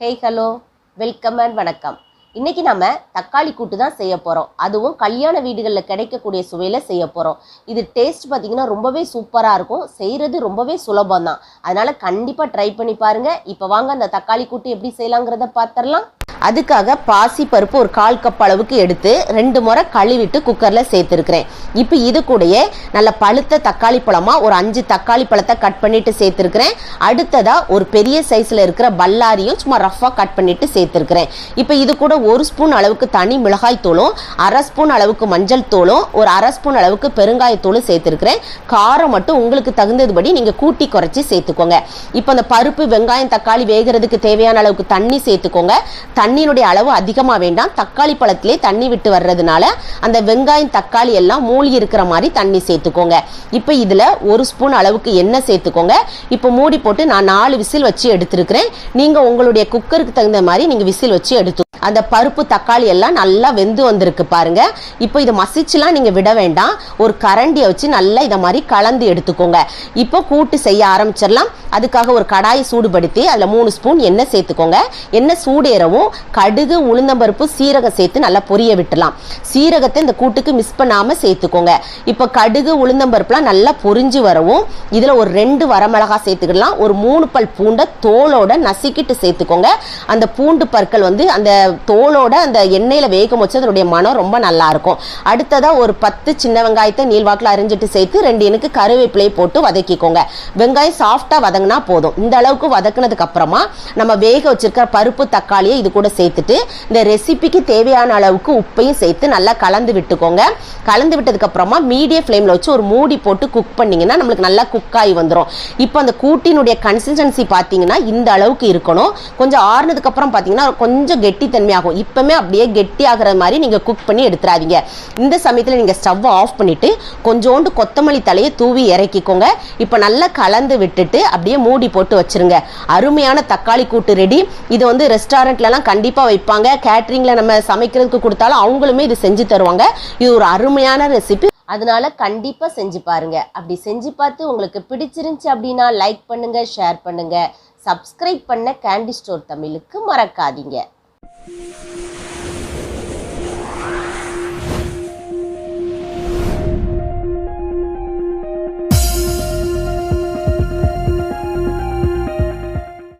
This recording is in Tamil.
ஹெய் ஹலோ வெல்கம் அண்ட் வணக்கம். இன்றைக்கி நம்ம தக்காளி கூட்டு தான் செய்ய போகிறோம் அதுவும் கல்யாண வீடுகளில் கிடைக்கக்கூடிய சுவையில் செய்ய போகிறோம் இது டேஸ்ட் பார்த்தீங்கன்னா ரொம்பவே சூப்பராக இருக்கும். செய்கிறது ரொம்பவே சுலபம் தான் அதனால் கண்டிப்பாக ட்ரை பண்ணி பாருங்கள் இப்போ வாங்க அந்த தக்காளி கூட்டு எப்படி செய்யலாங்கிறத பார்த்துடலாம் அதுக்காக பாசி பருப்பு ஒரு கால் கப் அளவுக்கு எடுத்து ரெண்டு முறை கழுவிட்டு குக்கரில் சேர்த்துருக்கிறேன். இப்போ இது கூடயே நல்ல பழுத்த தக்காளி பழமாக ஒரு அஞ்சு தக்காளி பழத்தை கட் பண்ணிட்டு சேர்த்துருக்கிறேன். அடுத்ததாக ஒரு பெரிய சைஸில் இருக்கிற பல்லாரியும் சும்மா ரஃபாக கட் பண்ணிட்டு சேர்த்துருக்கிறேன். இப்போ இது கூட ஒரு ஸ்பூன் அளவுக்கு தனி மிளகாய் தூளும் அரை ஸ்பூன் அளவுக்கு மஞ்சள் தூளும் ஒரு அரை ஸ்பூன் அளவுக்கு பெருங்காயத்தூளும் சேர்த்துருக்கிறேன். காரம் மட்டும் உங்களுக்கு தகுந்ததுபடி நீங்கள் கூட்டி குறைச்சி சேர்த்துக்கோங்க. இப்போ அந்த பருப்பு வெங்காயம் தக்காளி வேகிறதுக்கு தேவையான அளவுக்கு தண்ணி சேர்த்துக்கோங்க. தண்ணியினுடைய அளவு அதிகமாக வேண்டாம். தக்காளி பழத்திலே தண்ணி விட்டு வர்றதுனால அந்த வெங்காயம் தக்காளி எல்லாம் மூழ்கி இருக்கிற மாதிரி தண்ணி சேர்த்துக்கோங்க. இப்போ இதில் ஒரு ஸ்பூன் அளவுக்கு எண்ணெய் சேர்த்துக்கோங்க. இப்போ மூடி போட்டு நான் நாலு விசில் வச்சு எடுத்துருக்கிறேன். நீங்கள் உங்களுடைய குக்கருக்கு தகுந்த மாதிரி நீங்கள் விசில் வச்சு எடுத்து அந்த பருப்பு தக்காளி எல்லாம் நல்லா வெந்து வந்திருக்கு பாருங்க. இப்போ இதை மசிச்சுலாம் நீங்கள் விட வேண்டாம். ஒரு கரண்டியை வச்சு நல்லா இதை மாதிரி கலந்து எடுத்துக்கோங்க. இப்போ கூட்டு செய்ய ஆரம்பிச்சிடலாம். அதுக்காக ஒரு கடாயை சூடுபடுத்தி அதில் மூணு ஸ்பூன் எண்ணெய் சேர்த்துக்கோங்க. எண்ணெய் சூடேறவும் கடுகு உளுந்தம்பருப்பு சீரகம் சேர்த்து நல்லா பொரிய விட்டுலாம் சீரகத்தை இந்த கூட்டுக்கு மிஸ் பண்ணாமல் சேர்த்துக்கோங்க. இப்போ கடுகு உளுந்தம்பருப்புலாம் நல்லா பொரிஞ்சு வரவும் இதில் ஒரு ரெண்டு வரமிளகா சேர்த்துக்கலாம் ஒரு மூணு பல் பூண்டை தோலோட நசுக்கிட்டு சேர்த்துக்கோங்க. அந்த பூண்டு பற்கள் வந்து அந்த தோலோட அந்த எண்ணெயில் வேகம் வச்சு அதனுடைய மனம் ரொம்ப நல்லா இருக்கும். அடுத்ததாக ஒரு பத்து சின்ன வெங்காயத்தை நீள்வாக்கில் அரிஞ்சிட்டு சேர்த்து ரெண்டு எனக்கு கருவேப்பிலையை போட்டு வதக்கிக்கோங்க. வெங்காயம் சாஃப்டாக வதங்கினா போதும். இந்த அளவுக்கு வதக்குனதுக்கு அப்புறமா நம்ம வேக வச்சிருக்கிற பருப்பு தக்காளியை இது கூட சேர்த்துட்டு இந்த ரெசிபிக்கு தேவையான அளவுக்கு உப்பையும் சேர்த்து நல்லா கலந்து விட்டுக்கோங்க. கலந்து விட்டதுக்கு அப்புறமா மீடியம் ஃப்ளேமில் வச்சு ஒரு மூடி போட்டு குக் பண்ணிங்கன்னா நம்மளுக்கு நல்லா குக் ஆகி வந்துடும் இப்போ அந்த கூட்டினுடைய கன்சிஸ்டன்சி பார்த்தீங்கன்னா இந்த அளவுக்கு இருக்கணும். கொஞ்சம் ஆறுனதுக்கு அப்புறம் பார்த்தீங்கன்னா கொஞ்சம் கெட்டி தன்மையாகும். இப்பவுமே அப்படியே கெட்டி ஆகிற மாதிரி நீங்கள் குக் பண்ணி எடுத்துறாதீங்க. இந்த சமயத்தில் நீங்கள் ஸ்டவ் ஆஃப் பண்ணிட்டு கொஞ்சோண்டு கொத்தமல்லி தலையை தூவி இறக்கிக்கோங்க. இப்போ நல்லா கலந்து விட்டுட்டு அப்படியே மூடி போட்டு வச்சிருங்க. அருமையான தக்காளி கூட்டு ரெடி இது வந்து ரெஸ்டாரண்ட்லலாம் கண்டிப்பாக வைப்பாங்க. கேட்ரிங்கில் நம்ம சமைக்கிறதுக்கு கொடுத்தாலும் அவங்களுமே இது செஞ்சு தருவாங்க. இது ஒரு அருமையான ரெசிபி அதனால கண்டிப்பாக செஞ்சு பாருங்க. அப்படி செஞ்சு பார்த்து உங்களுக்கு பிடிச்சிருந்துச்சு அப்படின்னா லைக் பண்ணுங்க ஷேர் பண்ணுங்க. சப்ஸ்கிரைப் பண்ண கேண்டி ஸ்டோர் தமிழுக்கு மறக்காதீங்க.